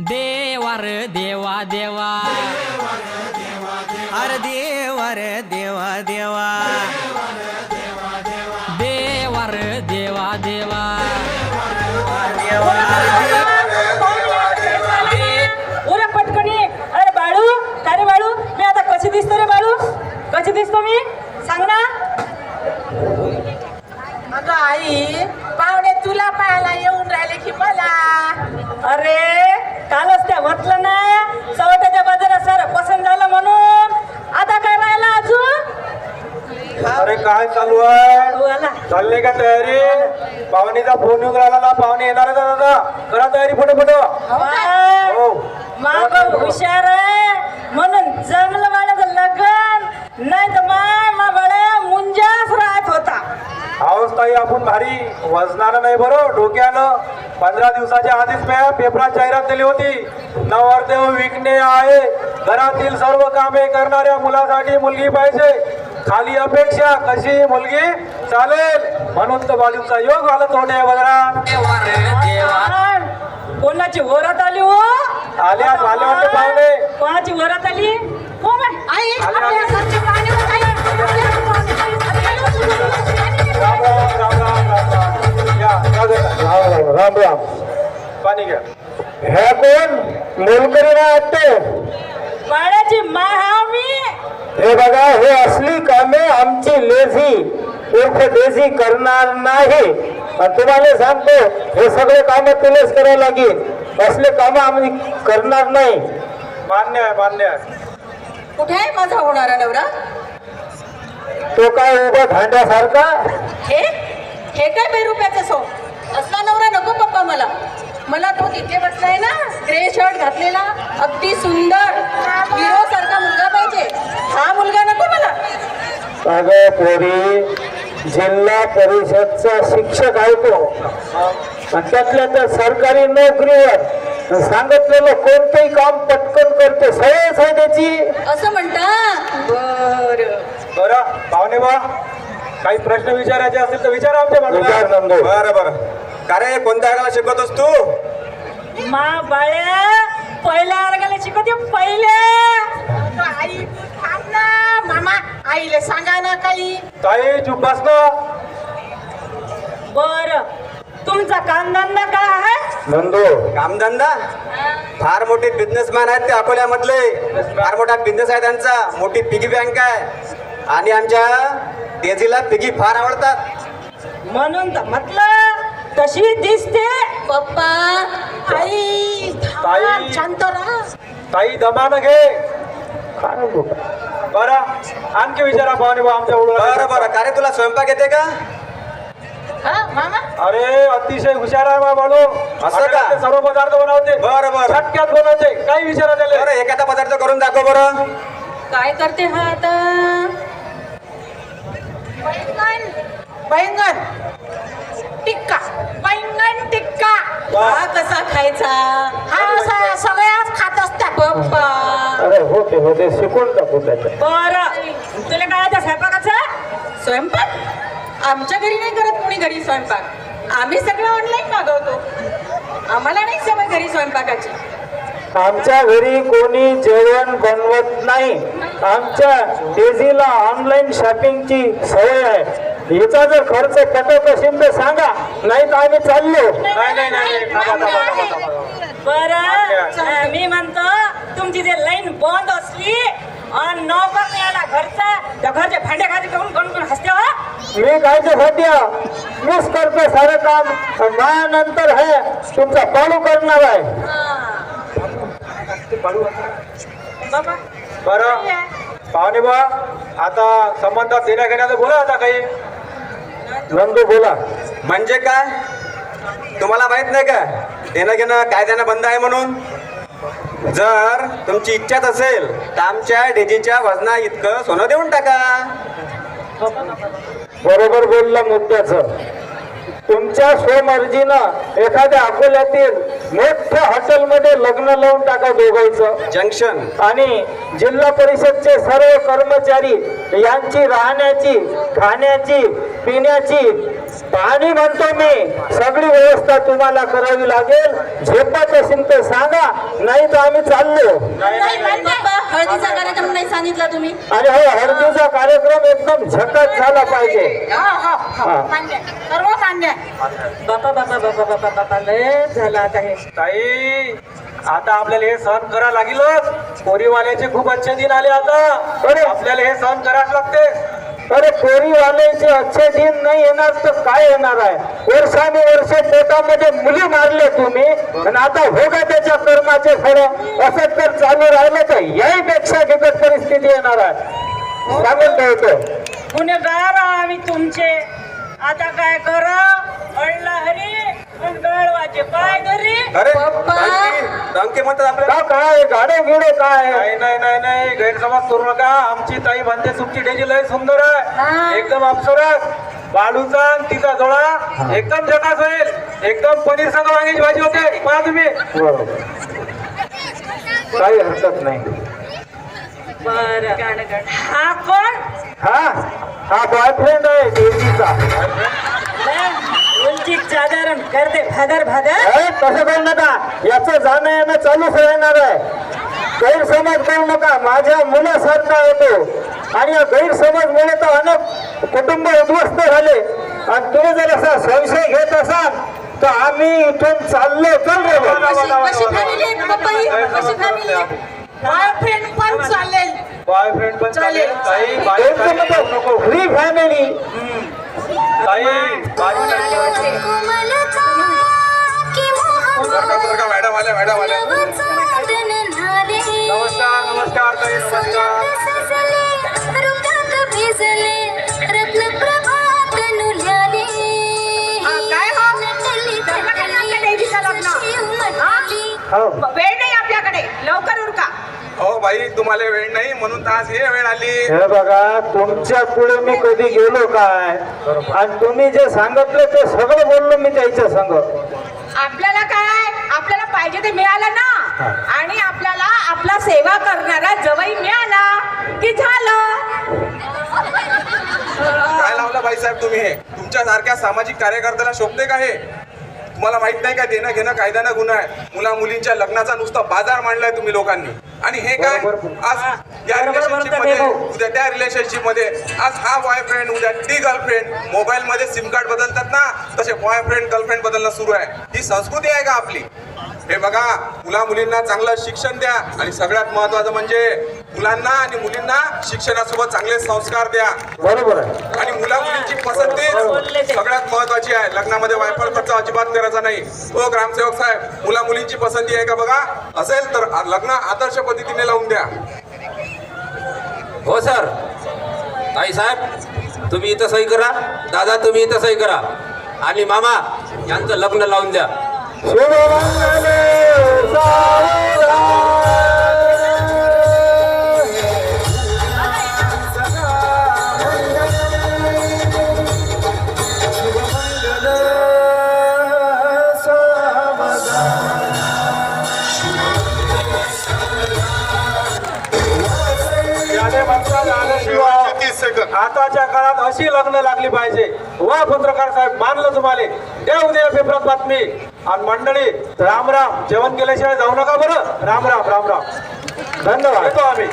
देवा र देवा देवा. अरे देवा रे देवा देवा. काय चालू आहे? हो चालले का तयारी? पाहुणीचा फोन येऊन राहिला ना पाहुणे येणार आहे दादा करा तयारी फोटो फोटो. हो. माग हुशार आहे. म्हणून जमलं बाळाचं लग्न. नाही तर माय मा बाळा मुंजाच राहत होता. आहोस ताई आपण भारी वजनानं नाही बरं डोक्यानं. पंधरा दिवसाच्या आधीच पेपरात जाहिरात दिली होती. नवरदेव विकणे आहे. घरातील सर्व कामे करणाऱ्या मुलासाठी मुलगी पाहिजे. खाली अपेक्षा कशी मुलगी? चालेल. म्हणून तर बाजूचा योग आला तोंडे वगैरे पण कोणाची वरात आली हो? आल्या आले वाटते पाहुणे. कोणाची वरात आली? हो आई. राम राम पाणी घ्या. ह्या कोण? मोलकरी वाटते बाळाची हा मी. हे बघा हे असली कामे आमची लेझी. उर्फ डेझी करणार नाही. तुम्हाला सांगतो हे सगळे काम तुलाच करावं लागेल. असले काम आम्ही करणार नाही. मान्य आहे मान्य आहे. कुठे आहे माझा होणारा नवरा? तो काय उभा धांड्यासारखा? हे? हे काय बाई रुपयाचं सो असला नवरा नको पप्पा मला. मला तो तिथे बसलाय ना ग्रे शर्ट घातलेला. अगदी सुंदर. हिरो सारखा मुलगा पाहिजे. हा मुलगा नको मला. अगं पोरी जिल्हा परिषदचा शिक्षक आहे तो. त्यातल्या त्या सरकारी नोकरीवर सांगितलेलं कोणतंही काम पटकन करतो सवयच आहे त्याची. असं म्हणता? बर. बरं पाहुणे बा काही प्रश्न विचारायचे असतील तर विचारा आमच्या बरं बरं. का रे कोणत्या वर्गाला शिकवतोस तू? मा बाळ्या पहिल्या वर्गाला शिकवते पहिल्या आई थांब ना मामा आईला सांगा ना काही ताई चुप बस ना. बर. तुमचा कामधंदा काय आहे? नंदू. कामधंदा? फार मोठे बिझनेसमॅन आहेत ते अकोल्यामधले. फार मोठा बिझनेस आहे त्यांचा. मोठी पिगी बँक आहे. आणि आमच्या तेजीला पिगी फार आवडतात. म्हणून तर म्हटलं तशी दिसते? पप्पा आई थांब, ताई. शांत राहा. ताई दमानं घे. बरं आणखी विचारा पाहुणे बा आमच्या बरं उडून बरं. का रे तुला स्वयंपाक येते का? हा मामा? अरे अतिशय हुशार आहे बा बाळू असं का? आपल्याला ते सर्व पदार्थ बनवते. बरं बरं. झटक्यात बनवते. काही विचारा त्याला. बरं एखादा पदार्थ करून दाखव बरं. काय करते हा आता? बैंगन टिक्का. बैंगन टिक्का. हा कसा खायचा? हा असा सगळ्याच खात असतात पप्पा. अरे होते होते. शिकून टाकू त्याच्या बर. तुला काय आता स्वयंपाकाचं? स्वयंपाक? आमच्या घरी नाही करत कोणी घरी स्वयंपाक. आम्ही सगळं ऑनलाईन मागवतो. आम्हाला नाही सवय घरी स्वयंपाकाची. आमच्या घरी कोणी जेवण बनवत नाही. आमच्या डेझीला ऑनलाईन शॉपिंगची सवय आहे. हिचा जर खर्च पटत असेल तर सांगा. नाही तर आम्ही चाललो. नाही नाही नाही बर मी म्हणतो तुमची जे लाईन बंद असली आणि नोकर नाही आला घरचा त्या घरचे भांडे खाते करून करून करून हसते हो? मी काय ते सध्या मीच करतो सारं काम. माझ्यानंतर हे तुमचा पाळू करणार आहे. बाबा. बरं. पाहुणे बा आता संबंधात देण्या घेण्याचं बोला आता काही. नंदू बोला. म्हणजे काय? तुम्हाला माहीत नाही का? देणं घेणं कायद्यानं बंद आहे म्हणून. जर तुमची इच्छाच असेल तर आमच्या डेजीच्या वजना इतकं सोनं देऊन टाका. बरोबर बोलला मुद्द्याचं. तुमच्या स्वमर्जीनं एखाद्या अकोल्यातील मोठ्या हॉटेलमध्ये लग्न लावून टाका दोघांचं. जंक्शन. आणि जिल्हा परिषदचे सर्व कर्मचारी यांची राहण्याची खाण्याची पिण्याची पाणी म्हणतो मी. सगळी व्यवस्था तुम्हाला करावी लागेल. झेपत असेल तर सांगा नाही तर आम्ही चाललो. नाही नाही बाप्पा हळदीचा कार्यक्रम नाही सांगितला तुम्ही. आणि हो हळदीचा कार्यक्रम एकदम झकात झाला पाहिजे. हा हा हा. मान्य. सर्व मान्य. बापा बापा बापा बापा बापा लय झालं आता हे. ताई आता आपल्याला हे सहन करा लागेलच. पोरीवाल्याचे खूप अच्छे दिन आले आता. अरे. आपल्याला हे सहन करावं लागते. अरे पोरीवाल्याचे अच्छे दिन नाही येणार तर काय येणार आहे? वर्षाने वर्ष पोटामध्ये मुली मारले तुम्ही आणि आता हो का त्याच्या कर्माचे खरं असं तर चालू राहिलं तर याहीपेक्षा बिकट परिस्थिती येणार आहे. सांगून ठेवतो. गुन्हेगार आम्ही तुमचे. आता काय करा? अडला हरी आणि गळवाचे पाय धरी. अरे पप्पा. डंकी- डंकी म्हणतात आपल्याला. काय? गाडे गिडे काय? नाही नाही नाही नाही. गैरसमज करू नका. आमची ताई म्हणते तुमची डेजी लय सुंदर. आहे. एकदम अप्सरस बालूचा आणि तिचा जोडा. एकदम जगास होईल. एकदम पनीर संग वांग्याची भाजी होते. पहा तुम्ही. काही हरकत नाही. बर. हा कोण? हा. हा बॉयफ्रेंड आहे करते अरे, तसं करू नका याचं जाणं येणं चालूच राहणार आहे. गैरसमज करू नका. माझ्या मुलासारखा येतो आणि या गैरसमजमुळे तर अनेक कुटुंब उद्ध्वस्त झाले. आणि तुम्ही जर असा संशय घेत असाल तर आम्ही इथून चाललो. चल रे बा. कशी कशी फॅमिली आहे पप्पा ही? कशी फॅमिली आहे. बॉयफ्रेंड पण चालेल. बॉयफ्रेंड पण चालेल. काही नको. फ्री फॅमिली मॅडम आल्या मॅडम आल्या. नमस्कार नमस्कार ताई नमस्कार. काय हो? धर्मकन्या देवीचं लग्न. हो वेळ नाही आपल्याकडे लवकर उरका बाई तुम्हाला वेळ नाही म्हणून तर आज हे वेळ आली. हे बघा तुमच्यापुढे मी कधी गेलो काय? आणि तुम्ही जे सांगितलं ते सगळं बोललो मी त्याच्या संग. आपल्याला काय? आपल्याला पाहिजे ते मिळालं ना? आणि आपल्याला आपला सेवा करणारा जवई मिळाला. की झालं? काय लावलं बाईसाहेब तुम्ही हे? तुमच्या सारख्या सामाजिक कार्यकर्त्याला शोभते का हे? तुम्हाला माहीत नाही का देणं घेणं कायद्यानं गुन्हा आहे. मुला मुलींच्या लग्नाचा नुसता बाजार मांडलाय तुम्ही लोकांनी. आणि हे काय? आज या रिलेशनशिपमध्ये. उद्या त्या रिलेशनशिपमध्ये आज हा बॉयफ्रेंड उद्या ती गर्लफ्रेंड मोबाईल मध्ये सिम कार्ड बदलतात ना तसे बॉयफ्रेंड गर्लफ्रेंड बदलणं सुरू आहे. ही संस्कृती आहे का आपली? हे बघा मुला मुलींना चांगलं शिक्षण द्या. आणि सगळ्यात महत्वाचं म्हणजे मुलांना आणि मुलींना शिक्षणासोबत चांगले संस्कार द्या. बरोबर आहे. आणि मुला मुलींची पसंती. सगळ्यात महत्वाची आहे. लग्नामध्ये वायफळ खर्च अजिबात करायचा नाही. हो ग्रामसेवक साहेब मुला मुलींची पसंती आहे का बघा? असेल तर लग्न आदर्श पद्धतीने लावून द्या. हो सर. ताई साहेब तुम्ही इथं सही करा. दादा तुम्ही इथं सही करा. आणि मामा यांचं लग्न लावून द्या. आताच्या काळात अशी लग्न लागली पाहिजे. वा पत्रकार साहेब मानलं तुम्हाला. द्या उद्या पेपरात बातमी. आणि मंडळी राम राम. जेवण केल्याशिवाय जाऊ नका बरं. राम राम राम राम. धन्यवाद. येतो आम्ही.